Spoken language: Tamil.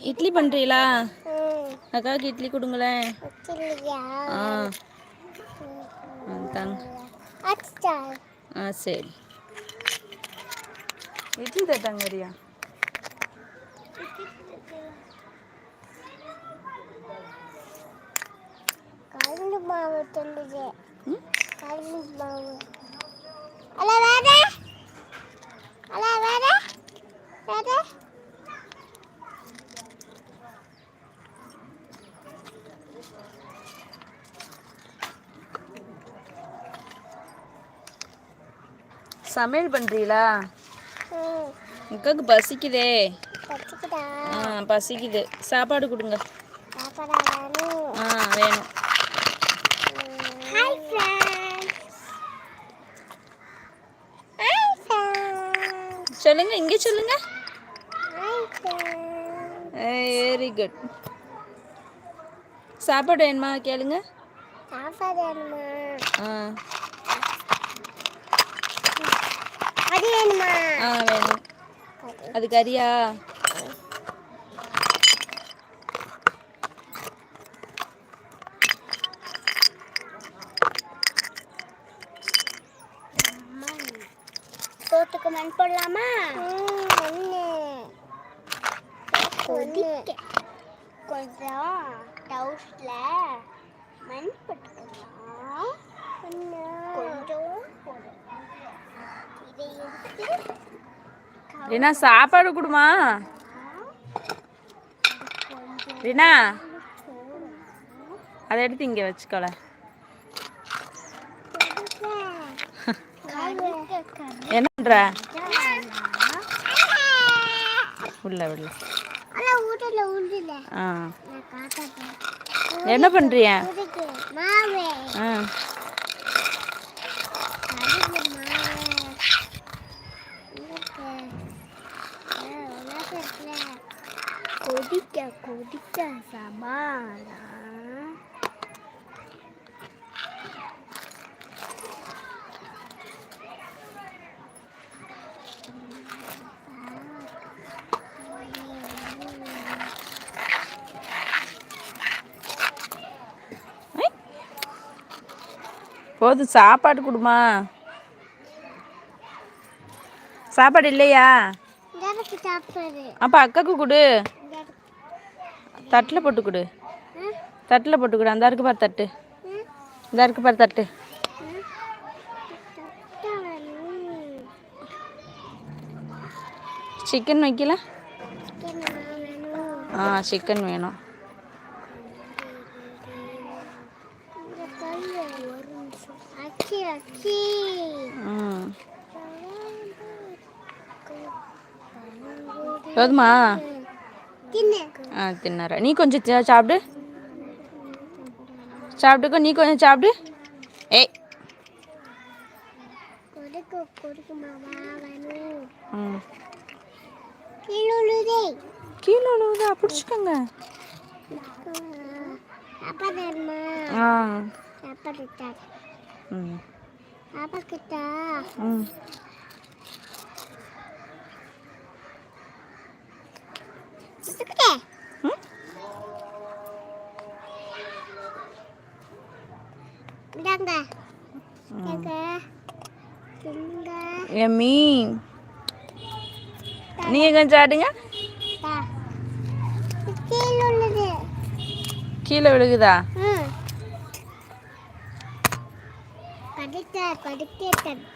இட்லி பண்ணுறீங்களா ம், அக்காவுக்கு இட்லி கொடுங்களேன்? ஆ. தாங்க சரி. இட்லி தட்டாங்க ரியா கலந்து மாவு ம்? கலந்து மாவு. அல வேற அல வேற வேற சமையல் பண்ணுறீங்களா அக்காவுக்கு பசிக்குதே. ஆ பசிக்குது. சாப்பாடு கொடுங்க. ஆ வேணும். சொல்லுங்க இங்கே சொல்லுங்க. Very good. சாப்பாடு வேணுமா கேளுங்க. சாப்பாடு வேணுமா? ஆ அது வேணுமா ஆ வேணும் அது கறியா சோத்துக்கு மண் போடலாமா கொஞ்சம் டவுஸ்ல மண் போட்டுக்கலாம் கொஞ்சம் போடு. இதை எடுத்து ரீனா சாப்பாடு கொடுமா? ரீனா அதை எடுத்து இங்கே வச்சுக்கோல. என்ன பண்ணுற உள்ள. உள்ள என்ன பண்ணுறிய உதுக்கு மாவு ஆ கடுகு மாவு இருக்கு. ஆ, உனக்கு இருக்குல்ல. கொதிக்க கொதிக்க சமாளா? போதும் சாப்பாடு கொடுமா. சாப்பாடு இல்லையா? அப்போ அக்காவுக்கு கொடு. தட்டில் போட்டு கொடு. தட்டில் போட்டு கொடு. அந்த இருக்கு பாரு தட்டு. இந்த இருக்கு பாரு தட்டு. சிக்கன் வைக்கல. ஆ சிக்கன் வேணும். போதுமா? தின்னு ஆ தின்னற. நீ கொஞ்சம் சாப்பிடு. சாப்பிட்டுக்கோ நீ கொஞ்சம் சாப்பிடு. கீழே விழுவுதா பிடிச்சிக்கோங்க. ம் அப்பா கிட்டா ம் சுத்துக்கிட்டே ம் இந்தாங்க இந்தாங்க திங்க எம்மி நீங்கள் கொஞ்சம் தா. கீழே விழுகுதா? கடிக்க கடிக்க தட்டி.